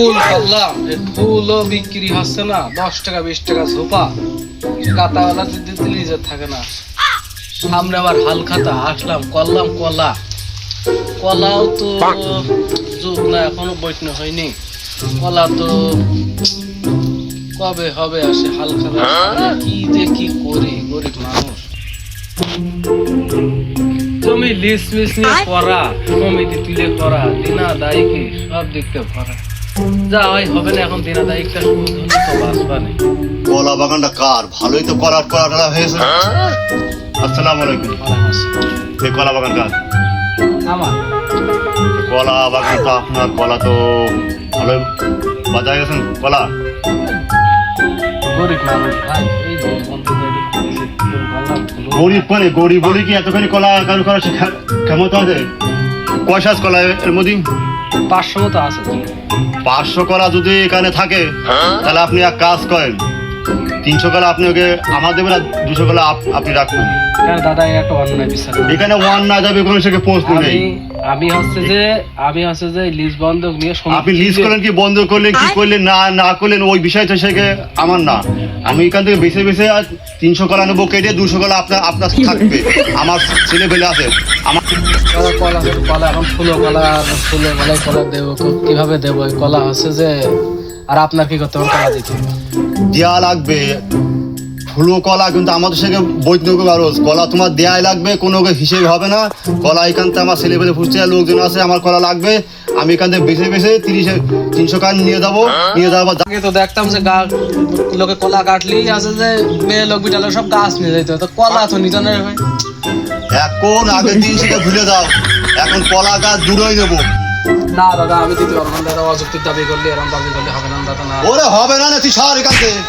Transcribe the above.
ফুল করলাম এই ফুলও বিক্রি হচ্ছে না। দশ টাকা বিশ টাকা ঝোপা। কাতাওয়ালা যদি যে থাকে না। সামনে আবার হাল খাতা আসলাম করলাম কলা। কলাও তো যুগ না এখনও বৈঠন হয়নি। কলা তো কবে হবে আসে হাল খাতা? কি যে কি করি গরিব মানুষ। তুমি লিস মিস নিয়ে করা সমিতি তুলে করা দিনা দায়িকে সব দিকতে ভরা। যা হয় হবে না এখন দিনা দায়িকটা তো বাঁচবা নেই কলা বাগানটা কার? ভালোই তো কলার কলাটা হয়েছে। আসসালামু আলাইকুম। এই কলা বাগান কার? আমার। কলা আপনার কলা তো ভালো বাজায় গেছেন? কলা? গরিব মানুষ ভাই এই ফুল গরিব করে গরিব বলে কি এতখানি কলা কারণ করা শেখা ক্ষমতা আছে? কয়সাজ কলা এর মধ্যে? পাঁচশো মতো আছে। পাঁচশো করা যদি এখানে থাকে তাহলে আপনি এক কাজ করেন তিনশো কলা আপনি ওকে আমার দেবেন আর দুশো কলা আপনি রাখবেন কেন দাদা এই একটা অন্যায় বিশ্বাস করি। এখানে ওয়ান না যাবে কোনো সেকে প্রশ্ন নেই। আমি আমি হচ্ছে যে আমি হচ্ছে যে লিজ বন্ধক নিয়ে আপনি লিস্ট করলেন কি বন্ধ করলেন কি করলেন না না করলেন ওই বিষয়টা সেকে আমার না। আমি এখান থেকে বেছে বেছে আর তিনশো কলা নেব কেটে দুশো কলা আপনার আপনার থাকবে। আমার ছেলে পেলে আছে। আমার কলা কলা কলা এখন ফুলো কলা ফুলো কলাই কলা দেবো কীভাবে দেবো? এই কলা হচ্ছে যে আর আপনার কি করতে হবে? কলা দিতে। দেয়া লাগবে। ফুলো কলা কিন্তু আমাদের সেকে বৈদ্যুতিক খরচ কলা তোমার দেয়াই লাগবে কোনো হিসেবে হবে না। কলা এখান থেকে আমার ছেলে পেলে ফুটছে লোকজন আছে আমার কলা লাগবে। আমি এখান থেকে বেছে বেছে তিরিশে তিনশো কান নিয়ে যাব। নিয়ে যাব আগে তো দেখতাম যে গা লোকে কলা কাটলি আছে যে মেয়ে লোক বিটালে সব গাছ নিয়ে যেত তো কলা তো ভাই। এখন আগের দিন সেটা ভুলে যাও। এখন কলা গাছ দূরই নেব না, দাদা, আমি দিতে পারব না। দাদা অযুক্তির দাবি করলে এরকম দাবি করলে হবে না, দাদা, না। ওরে হবে না, তুই সার এখান থেকে।